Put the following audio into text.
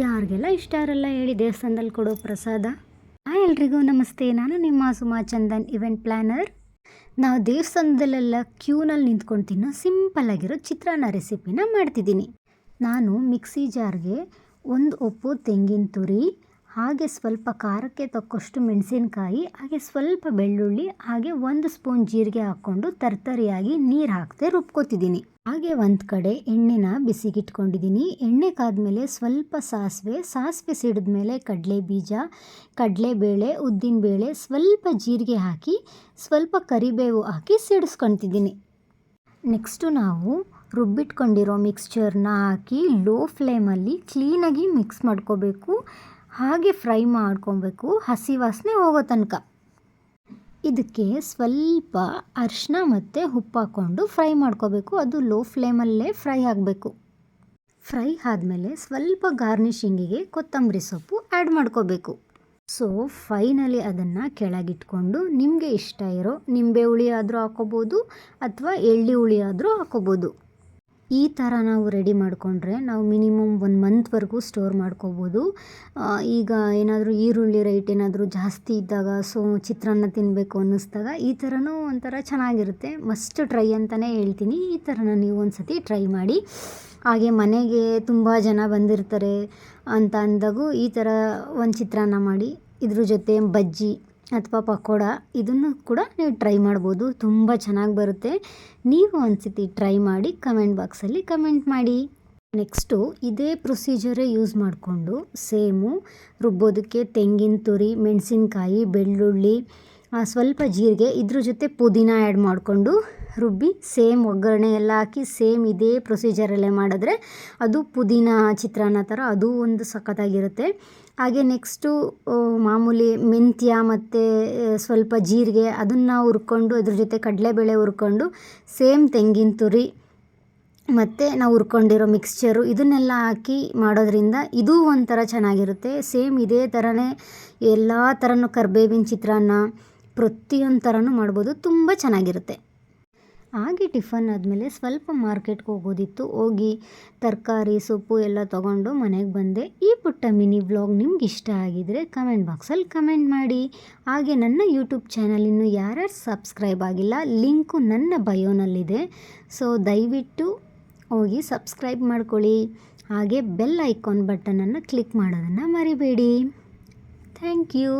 ಯಾರಿಗೆಲ್ಲ ಇಷ್ಟ ಇರಲ್ಲ ಹೇಳಿ ದೇವಸ್ಥಾನದಲ್ಲಿ ಕೊಡೋ ಪ್ರಸಾದ. ಹಾಯ್ ಎಲ್ರಿಗೂ ನಮಸ್ತೆ. ನಾನು ನಿಮ್ಮ ಸುಮಾ ಚಂದನ್ ಇವೆಂಟ್ ಪ್ಲ್ಯಾನರ್ ನಾವು ದೇವಸ್ಥಾನದಲ್ಲೆಲ್ಲ ಕ್ಯೂನಲ್ಲಿ ನಿಂತ್ಕೊಂಡು ತಿನ್ನೋ ಸಿಂಪಲ್ ಆಗಿರೋ ಚಿತ್ರಾನ್ನ ರೆಸಿಪಿನ ಮಾಡ್ತಿದ್ದೀನಿ. ನಾನು ಮಿಕ್ಸಿ ಜಾರ್ಗೆ ಒಂದು ಉಪ್ಪು ತೆಂಗಿನ ತುರಿ ಹಾಗೆ ಸ್ವಲ್ಪ ಖಾರಕ್ಕೆ ತಕ್ಕಷ್ಟು ಮೆಣಸಿನ್ಕಾಯಿ, ಹಾಗೆ ಸ್ವಲ್ಪ ಬೆಳ್ಳುಳ್ಳಿ, ಹಾಗೆ ಒಂದು ಸ್ಪೂನ್ ಜೀರಿಗೆ ಹಾಕ್ಕೊಂಡು ತರ್ತರಿಯಾಗಿ ನೀರು ಹಾಕದೆ ರುಬ್ಕೋತಿದ್ದೀನಿ. ಹಾಗೆ ಒಂದು ಕಡೆ ಎಣ್ಣೆನ ಬಿಸಿಗಿಟ್ಕೊಂಡಿದ್ದೀನಿ. ಎಣ್ಣೆ ಕಾದ್ಮೇಲೆ ಸ್ವಲ್ಪ ಸಾಸಿವೆ ಸಾಸಿವೆ ಸಿಡಿದ್ಮೇಲೆ ಕಡಲೆ ಬೀಜ ಕಡಲೆಬೇಳೆ, ಉದ್ದಿನಬೇಳೆ ಸ್ವಲ್ಪ ಜೀರಿಗೆ ಹಾಕಿ, ಸ್ವಲ್ಪ ಕರಿಬೇವು ಹಾಕಿ ಸಿಡಿಸ್ಕೊತಿದ್ದೀನಿ. ನೆಕ್ಸ್ಟು ನಾವು ರುಬ್ಬಿಟ್ಕೊಂಡಿರೋ ಮಿಕ್ಸ್ಚರ್ನ ಹಾಕಿ ಲೋ ಫ್ಲೇಮಲ್ಲಿ ಕ್ಲೀನಾಗಿ ಮಿಕ್ಸ್ ಮಾಡ್ಕೋಬೇಕು. ಹಾಗೆ ಫ್ರೈ ಮಾಡ್ಕೊಬೇಕು. ಹಸಿ ವಾಸನೆ ಹೋಗೋ ತನಕ. ಇದಕ್ಕೆ ಸ್ವಲ್ಪ ಅರಿಶಿನ ಮತ್ತು ಉಪ್ಪು ಹಾಕ್ಕೊಂಡು ಫ್ರೈ ಮಾಡ್ಕೋಬೇಕು. ಅದು ಲೋ ಫ್ಲೇಮಲ್ಲೇ ಫ್ರೈ ಆಗಬೇಕು. ಫ್ರೈ ಆದಮೇಲೆ ಸ್ವಲ್ಪ ಗಾರ್ನಿಷಿಂಗಿಗೆ ಕೊತ್ತಂಬರಿ ಸೊಪ್ಪು ಆ್ಯಡ್ ಮಾಡ್ಕೋಬೇಕು. ಸೊ, ಫೈನಲಿ ಅದನ್ನು ಕೆಳಗಿಟ್ಕೊಂಡು ನಿಮಗೆ ಇಷ್ಟ ಇರೋ ನಿಂಬೆ ಹುಳಿ ಆದರೂ ಹಾಕೋಬೋದು ಅಥವಾ ಎಳ್ಳಿ ಹುಳಿ ಆದರೂ ಹಾಕೋಬೋದು ಈ ಥರ ನಾವು ರೆಡಿ ಮಾಡಿಕೊಂಡ್ರೆ ನಾವು ಮಿನಿಮಮ್ ಒನ್ ಮಂತ್ವರೆಗೂ ಸ್ಟೋರ್ ಮಾಡ್ಕೋಬೋದು. ಈಗ ಏನಾದರೂ ಈರುಳ್ಳಿ ರೇಟ್ ಏನಾದರೂ ಜಾಸ್ತಿ ಇದ್ದಾಗ, ಸೊ ಚಿತ್ರಾನ್ನ ತಿನ್ನಬೇಕು ಅನ್ನಿಸ್ದಾಗ ಈ ಥರನೂ ಒಂಥರ ಚೆನ್ನಾಗಿರುತ್ತೆ. ಮಸ್ಟ್ ಟ್ರೈ ಅಂತಲೇ ಹೇಳ್ತೀನಿ. ಈ ಥರನ ನೀವು ಒಂದು ಸತಿ ಟ್ರೈ ಮಾಡಿ. ಹಾಗೆ ಮನೆಗೆ ತುಂಬ ಜನ ಬಂದಿರ್ತಾರೆ ಅಂತ ಅಂದಾಗೂ ಈ ಥರ ಒಂದು ಚಿತ್ರಾನ್ನ ಮಾಡಿ. ಇದ್ರ ಜೊತೆ ಬಜ್ಜಿ ಅಥವಾ ಪಕೋಡ, ಇದನ್ನು ಕೂಡ ನೀವು ಟ್ರೈ ಮಾಡ್ಬೋದು. ತುಂಬ ಚೆನ್ನಾಗಿ ಬರುತ್ತೆ. ನೀವು ಒಂದ್ಸತಿ ಟ್ರೈ ಮಾಡಿ ಕಮೆಂಟ್ ಬಾಕ್ಸಲ್ಲಿ ಕಮೆಂಟ್ ಮಾಡಿ. ನೆಕ್ಸ್ಟು ಇದೇ ಪ್ರೊಸೀಜರೇ ಯೂಸ್ ಮಾಡಿಕೊಂಡು ಸೇಮು ರುಬ್ಬೋದಕ್ಕೆ ತೆಂಗಿನ ತುರಿ, ಮೆಣಸಿನ್ಕಾಯಿ, ಬೆಳ್ಳುಳ್ಳಿ ಸ್ವಲ್ಪ ಜೀರಿಗೆ ಇದ್ರ ಜೊತೆ ಪುದೀನ ಆ್ಯಡ್ ಮಾಡಿಕೊಂಡು ರುಬ್ಬಿ ಸೇಮ್ ಒಗ್ಗರಣೆ ಎಲ್ಲ ಹಾಕಿ ಸೇಮ್ ಇದೇ ಪ್ರೊಸೀಜರಲ್ಲೇ ಮಾಡಿದ್ರೆ ಅದು ಪುದೀನ ಚಿತ್ರಾನ್ನ ಥರ ಅದು ಒಂದು ಸಖತ್ತಾಗಿರುತ್ತೆ. ಹಾಗೆ ನೆಕ್ಸ್ಟು ಮಾಮೂಲಿ ಮೆಂತ್ಯ ಮತ್ತು ಸ್ವಲ್ಪ ಜೀರಿಗೆ ಅದನ್ನು ಹುರ್ಕೊಂಡು ಅದ್ರ ಜೊತೆ ಕಡಲೆಬೇಳೆ ಹುರ್ಕೊಂಡು ಸೇಮ್ ತೆಂಗಿನ ತುರಿ ಮತ್ತು ನಾವು ಹುರ್ಕೊಂಡಿರೋ ಮಿಕ್ಸ್ಚರು ಇದನ್ನೆಲ್ಲ ಹಾಕಿ ಮಾಡೋದ್ರಿಂದ ಇದು ಒಂಥರ ಚೆನ್ನಾಗಿರುತ್ತೆ. ಸೇಮ್ ಇದೇ ಥರನೇ ಎಲ್ಲ ಥರನೂ ಕರ್ಬೇವಿನ ಚಿತ್ರಾನ್ನ ಪ್ರತಿಯೊಂದು ಥರನೂ ಮಾಡ್ಬೋದು, ತುಂಬ ಚೆನ್ನಾಗಿರುತ್ತೆ. ಹಾಗೆ ಟಿಫನ್ ಆದಮೇಲೆ ಸ್ವಲ್ಪ ಮಾರ್ಕೆಟ್ಗೆ ಹೋಗೋದಿತ್ತು. ಹೋಗಿ ತರಕಾರಿ, ಸೊಪ್ಪು ಎಲ್ಲ ತೊಗೊಂಡು ಮನೆಗೆ ಬಂದೆ. ಈ ಪುಟ್ಟ ಮಿನಿ ವ್ಲಾಗ್ ನಿಮ್ಗೆ ಇಷ್ಟ ಆಗಿದರೆ ಕಮೆಂಟ್ ಬಾಕ್ಸಲ್ಲಿ ಕಮೆಂಟ್ ಮಾಡಿ. ಹಾಗೆ ನನ್ನ ಯೂಟ್ಯೂಬ್ ಚಾನಲ್ ಇನ್ನೂ ಯಾರ್ಯಾರು ಸಬ್ಸ್ಕ್ರೈಬ್ ಆಗಿಲ್ಲ, ಲಿಂಕು ನನ್ನ ಬಯೋನಲ್ಲಿದೆ. ಸೊ, ದಯವಿಟ್ಟು ಹೋಗಿ ಸಬ್ಸ್ಕ್ರೈಬ್ ಮಾಡ್ಕೊಳ್ಳಿ. ಹಾಗೆ ಬೆಲ್ ಐಕಾನ್ ಬಟನನ್ನು ಕ್ಲಿಕ್ ಮಾಡೋದನ್ನು ಮರಿಬೇಡಿ. Thank you.